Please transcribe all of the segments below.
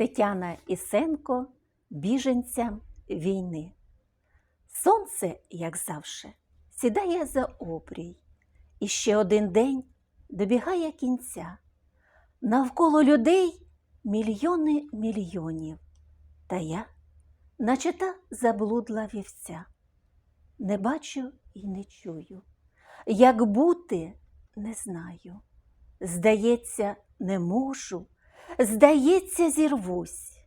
Тетяна Ісенко біженцям війни. Сонце, як завше, сідає за обрій, і ще один день добігає кінця. Навколо людей мільйони мільйонів, та я, наче та заблудла вівця, не бачу і не чую, як бути не знаю. Здається, не можу, здається, зірвусь.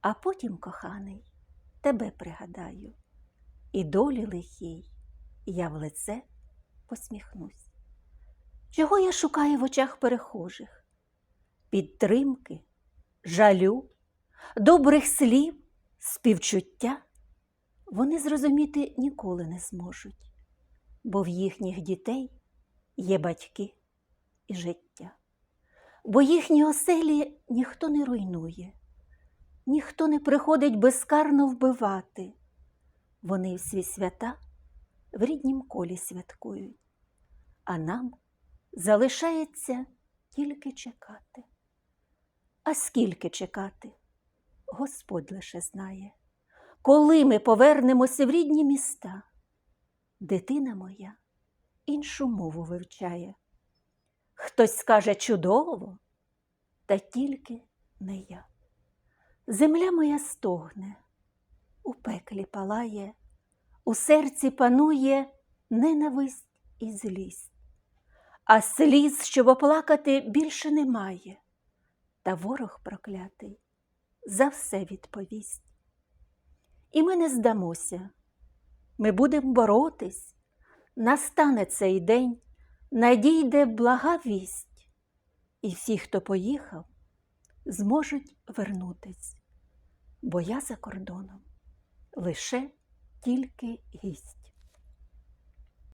А потім, коханий, тебе пригадаю, і долі лихій я в лице посміхнусь. Чого я шукаю в очах перехожих? Підтримки, жалю, добрих слів, співчуття вони зрозуміти ніколи не зможуть, бо в їхніх дітей є батьки і життя. Бо їхні оселі ніхто не руйнує, ніхто не приходить безкарно вбивати. Вони всі свята в ріднім колі святкують, а нам залишається тільки чекати. А скільки чекати? Господь лише знає, коли ми повернемося в рідні міста. Дитина моя іншу мову вивчає. Хтось скаже чудово, та тільки не я. Земля моя стогне, у пеклі палає, у серці панує ненависть і злість, а сліз, щоб оплакати, більше немає, та ворог проклятий за все відповість. І ми не здамося, ми будемо боротись, настане цей день, надійде блага вість, і всі, хто поїхав, зможуть вернутись, бо я за кордоном лише тільки гість.